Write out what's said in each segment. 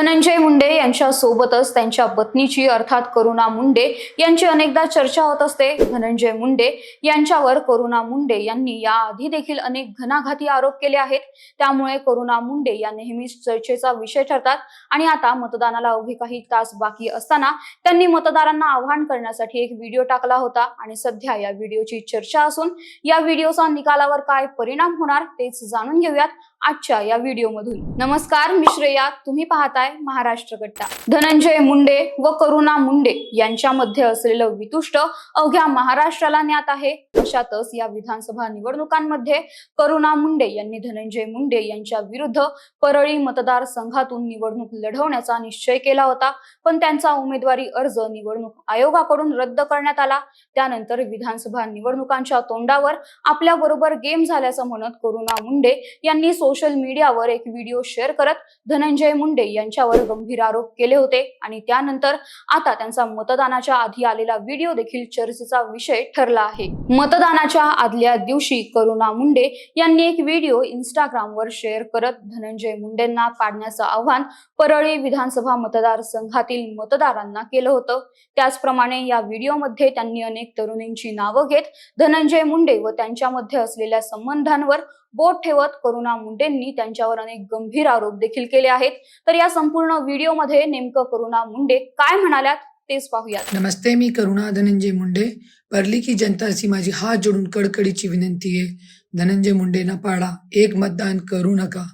धनंजय मुंडे यांच्या सोबतच त्यांच्या पत्नीची अर्थात करुणा मुंडे यांची अनेकदा चर्चा होत असते. धनंजय मुंडे यांच्यावर करुणा मुंडे यांनी याआधी देखील अनेक घणाघाती आरोप केले आहेत. त्यामुळे करुणा मुंडे या नेहमीच चर्चेचा विषय ठरतात आणि आता मतदानाला अवघे काही तास बाकी असताना त्यांनी मतदारांना आव्हान करण्यासाठी एक व्हिडिओ टाकला होता आणि सध्या या व्हिडिओची चर्चा असून या व्हिडिओचा निकालावर काय परिणाम होणार तेच जाणून घेऊयात आजच्या या व्हिडिओमधून. नमस्कार मी श्रेया. तुम्ही पाहताय महाराष्ट्र गट्टा. धनंजय मुंडे व करुणा मुंडे यांच्यामध्ये असलेलं वितुष्ट अवघ्या महाराष्ट्राला ज्ञात आहे. अशातच या विधानसभा निवडणुकांमध्ये करुणा मुंडे यांनी धनंजय मुंडे यांच्या विरुद्ध परळी मतदारसंघातून निवडणूक लढवण्याचा निश्चय केला होता. पण त्यांचा उमेदवारी अर्ज निवडणूक आयोगाकडून रद्द करण्यात आला. त्यानंतर विधानसभा निवडणुकांच्या तोंडावर आपल्या बरोबर गेम झाल्याचं म्हणत करुणा मुंडे यांनी सोशल मीडियावर एक व्हिडिओ शेअर करत धनंजय मुंडे यांच्या यांच्यावर गंभीर आरोप केले होते. आणि त्यानंतर आता त्यांचा मतदानाच्या आधी आलेला व्हिडिओ देखील चर्चेचा विषय ठरला आहे. मतदानाच्या आदल्या दिवशी करुणा मुंडे यांनी एक व्हिडिओ इंस्टाग्रामवर शेअर करत धनंजय मुंडेंना पाडण्याचं आव्हान परळी विधानसभा मतदारसंघातील मतदारांना केलं होतं. त्याचप्रमाणे या व्हिडिओमध्ये त्यांनी अनेक तरुणींची नावं घेत धनंजय मुंडे व त्यांच्यामध्ये असलेल्या संबंधांवर बोट ठेवत करुणा मुंडेंनी त्यांच्यावर अनेक गंभीर आरोप देखील केले आहेत. तर या संपूर्ण व्हिडिओमध्ये नेमकं करुणा मुंडे काय म्हणाल्यात तेच पाहूयात. नमस्ते मी करुणा धनंजय मुंडे. परली की जनताची माझी हात जोडून कडकडीची विनंती आहे. धनंजय मुंडेंना पाडा एक मतदान करू नका.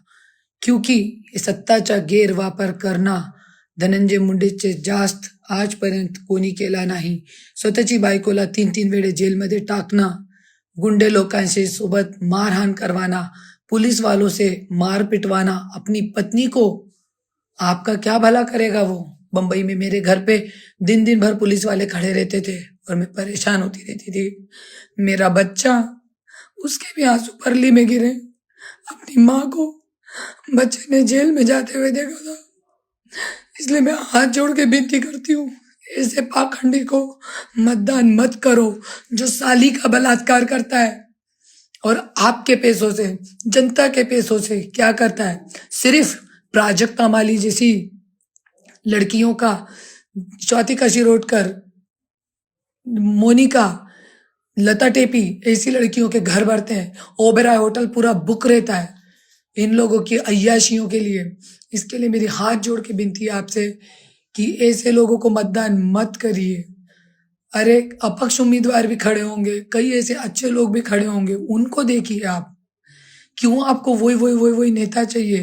क्योंकि सत्ताचा गैरवापर करणं धनंजय मुंडेचे जास्त आजपर्यंत कोणी केला नाही. स्वतःची बायकोला तीन तीन वेळे जेलमध्ये टाकणं गुंडे लोकांशी सोबत मारहाण करवाना, पुलिस वालों से मार पिटवाना, अपनी पत्नी को आपका क्या भला करेगा वो? बम्बई में मेरे घर पे दिन दिन भर पुलिस वाले खड़े रहते थे और मैं परेशान होती रहती थी। मेरा बच्चा उसके भी आँसू परली में गिरे। अपनी माँ को बच्चे ने जेल में जाते हुए देखा था। इसलिए मैं हाथ जोड़ के विनती करती हूँ ऐसे पाखंडी को मतदान मत करो, जो साली का बलात्कार करता है और आपके पैसों से, जनता के पैसों से क्या करता है? सिर्फ़ प्राजक्ता माली जैसी लड़कियों का चौथी कशी रोडकर मोनिका, लता टेपी, ऐसी लड़कियों के घर भरते हैं। ओबेराय होटल पूरा बुक रहता है इन लोगों की अयाशियों के लिए। इसके लिए मेरी हाथ जोड़ के विनती है आपसे कि ऐसे लोगों को मतदान मत करिए। अरे अपक्ष उम्मीदवार भी खड़े होंगे कई ऐसे अच्छे लोग भी खड़े होंगे उनको देखिए आप। क्यों आपको वही वही वही वही नेता चाहिए?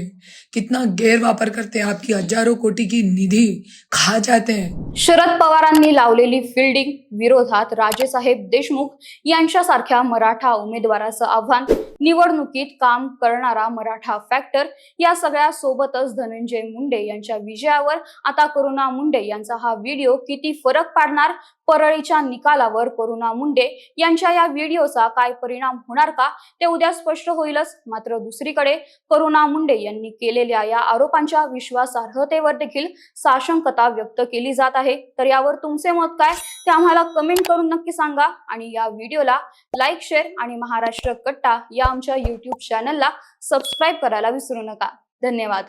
कितना गैर वापर करते हैं आपकी हजारों कोटी की निधि खा जाते हैं। शरद पवारांनी लावलेली फिल्डिंग विरोधात राजेसाहेब देशमुख यांच्यासारख्या मराठा उमेदवाराचं आव्हान निवडणुकीत काम करणारा मराठा फॅक्टर या सगळ्या सोबतच धनंजय मुंडे यांच्या विजयावर आता करुणा मुंडे यांचा हा व्हिडिओ किती फरक पाडणार? परळीच्या निकालावर करुणा मुंडे यांच्या या व्हिडिओचा काय परिणाम होणार का? ते उद्या स्पष्ट होईलच. मात्र दुसरीकडे करुणा मुंडे यांनी केलेल्या या आरोपांच्या विश्वासार्हतेवर देखील साशंकता व्यक्त केली जात आहे. तर यावर तुमचे मत काय? ते आम्हाला कमेंट करून नक्की सांगा आणि या व्हिडिओला लाईक शेअर आणि महाराष्ट्र कट्टा या आमच्या युट्यूब चॅनलला सबस्क्राईब करायला विसरू नका. धन्यवाद.